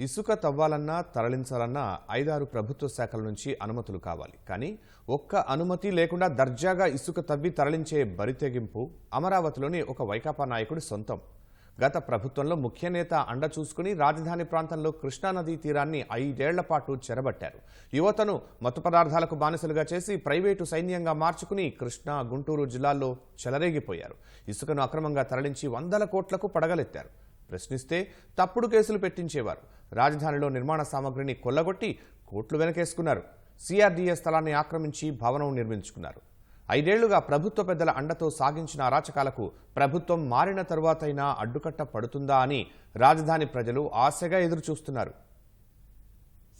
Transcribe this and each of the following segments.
ఇసుక తవ్వాలన్నా తరలించాలన్నా ఐదారు ప్రభుత్వ శాఖల నుంచి అనుమతులు కావాలి. కానీ ఒక్క అనుమతి లేకుండా దర్జాగా ఇసుక తవ్వి తరలించే బరితెగింపు అమరావతిలోని ఒక వైకాపా నాయకుడి సొంతం. గత ప్రభుత్వంలో ముఖ్య నేత అండ చూసుకుని రాజధాని ప్రాంతంలో కృష్ణానదీ తీరాన్ని ఐదేళ్ళ పాటు చెరబట్టారు. యువతను మత్తు పదార్థాలకు బానిసలుగా చేసి ప్రైవేటు సైన్యంగా మార్చుకుని కృష్ణా గుంటూరు జిల్లాల్లో చెలరేగిపోయారు. ఇసుకను అక్రమంగా తరలించి వందల కోట్లకు పడగలెత్తారు. ప్రశ్నిస్తే తప్పుడు కేసులు పెట్టించేవారు. రాజధానిలో నిర్మాణ సామగ్రిని కొల్లగొట్టి కోట్లు వెనకేసుకున్నారు. సిఆర్డీఏ స్థలాన్ని ఆక్రమించి భవనం నిర్మించుకున్నారు. ఐదేళ్ళుగా ప్రభుత్వ పెద్దల అండతో సాగించిన అరాచకాలకు ప్రభుత్వం మారిన తరువాతైనా అడ్డుకట్ట పడుతుందా అని రాజధాని ప్రజలు ఆశగా ఎదురుచూస్తున్నారు.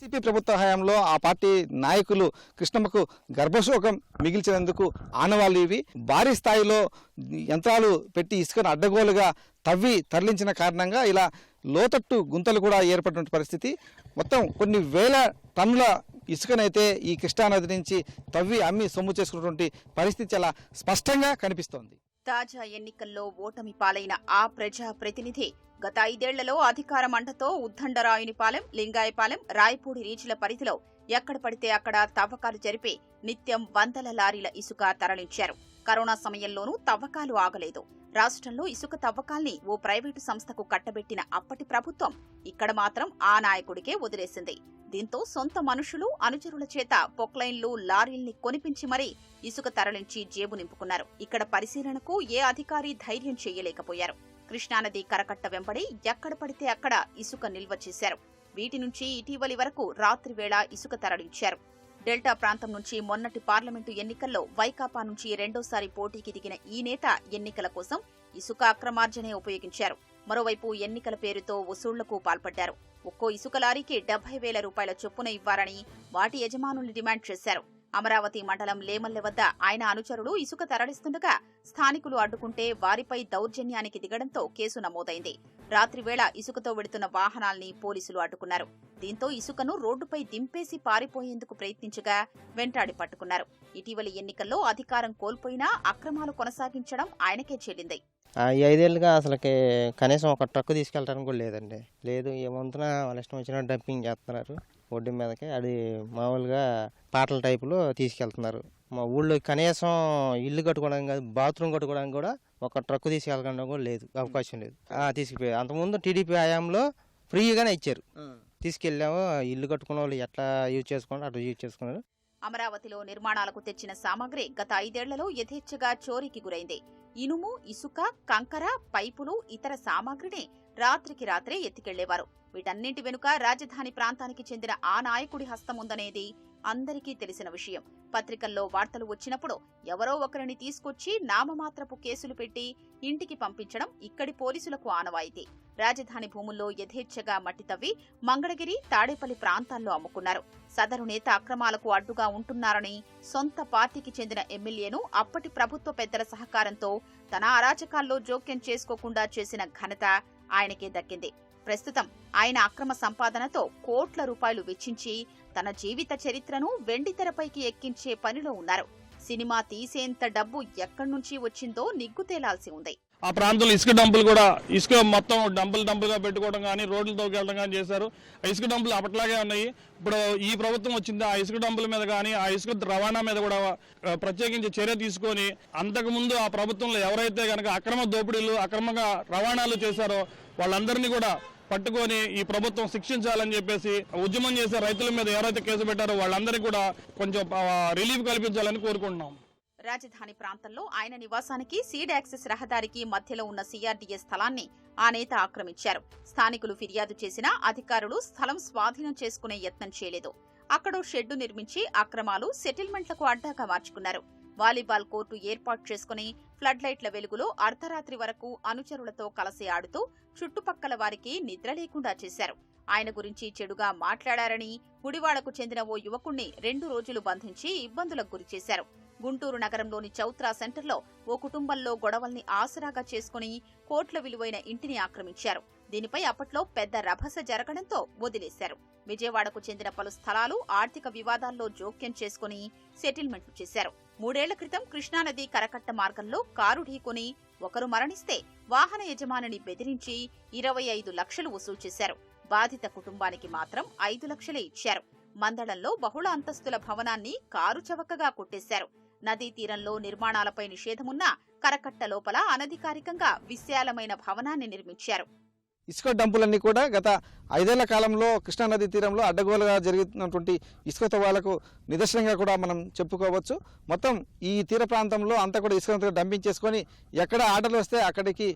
సిపి ప్రభుత్వ హయాంలో ఆ పార్టీ నాయకులు కృష్ణమ్మకు గర్భశోకం మిగిల్చినందుకు ఆనవాళ్ళు ఇవి. భారీ స్థాయిలో యంత్రాలు పెట్టి ఇసుకను అడ్డగోలుగా తవ్వి తరలించిన కారణంగా ఇలా లోతట్టు గుంతలు కూడా ఏర్పడిన పరిస్థితి. మొత్తం కొన్ని వేల టన్నుల ఇసుకనైతే ఈ కృష్ణానది నుంచి తవ్వి అమ్మి సొమ్ము చేసుకున్నటువంటి పరిస్థితి చాలా స్పష్టంగా కనిపిస్తోంది. తాజా ఎన్నికల్లో ఓటమి పాలైన ఆ ప్రజా ప్రతినిధి గత ఐదేళ్ళలో అధికార మంటతో ఉద్దండరాయునిపాలెం లింగాయపాలెం రాయపూడి రీచ్ల పరిధిలో ఎక్కడ పడితే అక్కడ తవ్వకాలు జరిపి నిత్యం వందల లారీల ఇసుక తరలించారు. కరోనా సమయంలోనూ తవ్వకాలు ఆగలేదు. రాష్ట్రంలో ఇసుక తవ్వకాల్ని ఓ ప్రైవేటు సంస్థకు కట్టబెట్టిన అప్పటి ప్రభుత్వం ఇక్కడ మాత్రం ఆ నాయకుడికే వదిలేసింది. దీంతో సొంత మనుషులు అనుచరుల చేత పొక్లైన్లు లారీల్ని కొనిపించి మరీ ఇసుక తరలించి జేబు నింపుకున్నారు. ఇక్కడ పరిశీలనకు ఏ అధికారి ధైర్యం చేయలేకపోయారు. కృష్ణానది కరకట్ట వెంబడి ఎక్కడ పడితే అక్కడ ఇసుక నిల్వ చేశారు. వీటి నుంచి ఇటీవలి వరకు రాత్రివేళ ఇసుక తరలించారు. డెల్టా ప్రాంతం నుంచి మొన్నటి పార్లమెంటు ఎన్నికల్లో వైకాపా నుంచి రెండోసారి పోటీకి దిగిన ఈ నేత ఎన్నికల కోసం ఇసుక అక్రమార్జనే ఉపయోగించారు. మరోవైపు ఎన్నికల పేరుతో వసూళ్ళకు పాల్పడ్డారు. ఒక్కో ఇసుక లారీకి డెబ్బై వేల రూపాయల చొప్పున ఇవ్వాలని వాటి యజమానుల్ని డిమాండ్ చేశారు. అమరావతి మండలం లేమల్లె వద్ద ఆయన అనుచరులు ఇసుక తరలిస్తుండగా స్థానికులు అడ్డుకుంటే వారిపై దౌర్జన్యానికి దిగడంతో కేసు నమోదైంది. రాత్రివేళ ఇసుకతో వెడుతున్న వాహనాల్ని పోలీసులు అడ్డుకున్నారు. దీంతో ఇసుకను రోడ్డుపై దింపేసి పారిపోయేందుకు ప్రయత్నించగా వెంటాడి పట్టుకున్నారు. ఇటీవలి ఎన్నికల్లో అధికారం కోల్పోయినా అక్రమాలు కొనసాగించడం ఆయనకే చెల్లింది. ఆ ఈ ఐదేళ్ళుగా అసలుకి కనీసం ఒక ట్రక్ తీసుకెళ్ళడానికి కూడా లేదండి. లేదు ఏమంతున వాళ్ళ ఇష్టం వచ్చిన డంపింగ్ చేస్తున్నారు. ఒడ్డు మీదకి అది మామూలుగా పాటల టైపులో తీసుకెళ్తున్నారు. మా ఊళ్ళో కనీసం ఇల్లు కట్టుకోవడానికి కాదు బాత్రూమ్ కట్టుకోవడానికి కూడా ఒక ట్రక్ తీసుకెళ్ళడం కూడా లేదు అవకాశం లేదు. ఆ, తీసుకుపోయారు. అంతకుముందు టీడీపీ హయాంలో ఫ్రీగానే ఇచ్చారు. తీసుకెళ్ళాము ఇల్లు కట్టుకున్న వాళ్ళు ఎట్లా యూజ్ చేసుకున్నారు? అట్లా యూజ్ చేసుకున్నారు? అమరావతిలో నిర్మాణాలకు తెచ్చిన సామగ్రి గత ఐదేళ్ళలో యథేచ్ఛగా చోరీకి గురైంది. ఇనుము ఇసుక కంకర పైపులు ఇతర సామాగ్రిని రాత్రికి రాత్రే ఎత్తికెళ్ళేవారు. వీటన్నింటి వెనుక రాజధాని ప్రాంతానికి చెందిన ఆ నాయకుడి హస్తం ఉందనేది అందరికీ తెలిసిన విషయం. పత్రికల్లో వార్తలు వచ్చినప్పుడు ఎవరో ఒకరిని తీసుకొచ్చి నామమాత్రపు కేసులు పెట్టి ఇంటికి పంపించడం ఇక్కడి పోలీసులకు ఆనవాయితీ. రాజధాని భూముల్లో యథేచ్ఛగా మట్టి తవ్వి మంగళగిరి తాడేపల్లి ప్రాంతాల్లో అమ్ముకున్నారు. సదరు నేత అక్రమాలకు అడ్డుగా ఉంటున్నారని సొంత పార్టీకి చెందిన ఎమ్మెల్యేను అప్పటి ప్రభుత్వ పెద్దల సహకారంతో తన అరాచకాల్లో జోక్యం చేసుకోకుండా చేసిన ఘనత ఆయనకే దక్కింది. ప్రస్తుతం ఆయన అక్రమ సంపాదనతో కోట్ల రూపాయలు వెచ్చించి తన జీవిత చరిత్రను వెండితెరపైకి ఎక్కించే పనిలో ఉన్నారు. సినిమా తీసేంత డబ్బు ఎక్కడి నుంచి వచ్చిందో నిగ్గు తేలాల్సి ఉంది. ఆ ప్రాంతంలో ఇసుక డంపులు కూడా ఇసుక మొత్తం డంపులు డంపులుగా పెట్టుకోవడం కానీ రోడ్లు తోకెళ్ళడం కానీ చేశారు. ఆ ఇసుక డంపులు అప్పట్లాగే ఉన్నాయి. ఇప్పుడు ఈ ప్రభుత్వం వచ్చింది ఆ ఇసుక డంపుల మీద కానీ ఆ ఇసుక రవాణా మీద కూడా ప్రత్యేకించి చర్య తీసుకొని అంతకుముందు ఆ ప్రభుత్వంలో ఎవరైతే కనుక అక్రమ దోపిడీలు అక్రమంగా రవాణాలు చేశారో వాళ్ళందరినీ కూడా పట్టుకొని ఈ ప్రభుత్వం శిక్షించాలని చెప్పేసి ఉద్యమం చేసే రైతుల మీద ఎవరైతే కేసు పెట్టారో వాళ్ళందరికీ కూడా కొంచెం రిలీఫ్ కల్పించాలని కోరుకుంటున్నాం. రాజధాని ప్రాంతంలో ఆయన నివాసానికి సీడ్ యాక్సెస్ రహదారికి మధ్యలో ఉన్న సీఆర్డీఏ స్థలాన్ని ఆ నేత ఆక్రమించారు. స్థానికులు ఫిర్యాదు చేసినా అధికారులు స్థలం స్వాధీనం చేసుకునే యత్నం చేయలేదు. అక్కడో షెడ్డు నిర్మించి అక్రమాలు సెటిల్మెంట్లకు అడ్డాగా మార్చుకున్నారు. వాలీబాల్ కోర్టు ఏర్పాటు చేసుకుని ఫ్లడ్ లైట్ల వెలుగులో అర్ధరాత్రి వరకు అనుచరులతో కలసి ఆడుతూ చుట్టుపక్కల వారికి నిద్ర లేకుండా చేశారు. ఆయన గురించి చెడుగా మాట్లాడారని గుడివాడకు చెందిన ఓ యువకుణ్ణి రెండు రోజులు బంధించి ఇబ్బందులకు గురిచేశారు గుంటూరు నగరంలోని చౌత్రా సెంటర్లో ఓ కుటుంబంలో గొడవల్ని ఆసరాగా చేసుకుని కోట్ల విలువైన ఇంటిని ఆక్రమించారు. దీనిపై అప్పట్లో పెద్ద రభస జరగడంతో వదిలేశారు. విజయవాడకు చెందిన పలు స్థలాలు ఆర్థిక వివాదాల్లో జోక్యం చేసుకుని సెటిల్మెంట్లు చేశారు. మూడేళ్ళ క్రితం కృష్ణానది కరకట్ట మార్గంలో కారు ఢీకొని ఒకరు మరణిస్తే వాహన యజమానిని బెదిరించి ఇరవై ఐదు లక్షలు వసూలు చేశారు. బాధిత కుటుంబానికి మాత్రం ఐదు లక్షలే ఇచ్చారు. మందడంలో బహుళ అంతస్తుల భవనాన్ని కారు చవకగా కొట్టేశారు. నదీ తీరంలో నిర్మాణాలపై నిషేధమున్నా కరకట్ట లోపల అనధికారికంగా విశాలమైన భవనాన్ని నిర్మించారు. ఇసుక డంపులన్నీ కూడా గత ఐదేళ్ళ కాలంలో కృష్ణానది తీరంలో అడ్డగోలుగా జరుగుతున్నటువంటి ఇసుక తవ్వాలకు నిదర్శనంగా కూడా మనం చెప్పుకోవచ్చు. మొత్తం ఈ తీర ప్రాంతంలో అంతా కూడా ఇసుక డంపింగ్ చేసుకొని ఎక్కడ ఆర్డర్లు వస్తే అక్కడికి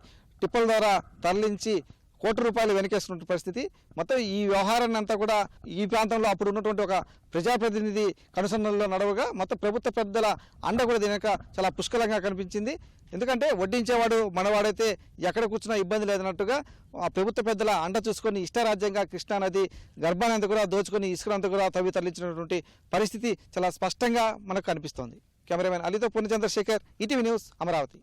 టిప్పల ద్వారా తరలించి కోటి రూపాయలు వెనకేస్తున్న పరిస్థితి. మొత్తం ఈ వ్యవహారాన్ని అంతా కూడా ఈ ప్రాంతంలో అప్పుడు ఉన్నటువంటి ఒక ప్రజాప్రతినిధి కనుసన్నల్లో నడవగా మొత్తం ప్రభుత్వ పెద్దల అండ కూడా దీని చాలా పుష్కలంగా కనిపించింది. ఎందుకంటే వడ్డించేవాడు మనవాడైతే ఎక్కడ కూర్చున్నా ఇబ్బంది లేదన్నట్టుగా ఆ ప్రభుత్వ పెద్దల అండ చూసుకొని ఇష్టారాజ్యంగా కృష్ణానది గర్భానంత కూడా దోచుకొని ఇసుకనంత కూడా తవ్వి తరలించినటువంటి పరిస్థితి చాలా స్పష్టంగా మనకు కనిపిస్తోంది. కెమెరామెన్ అలీతో పూర్ణచంద్రశేఖర్ ఈటీవీ న్యూస్ అమరావతి.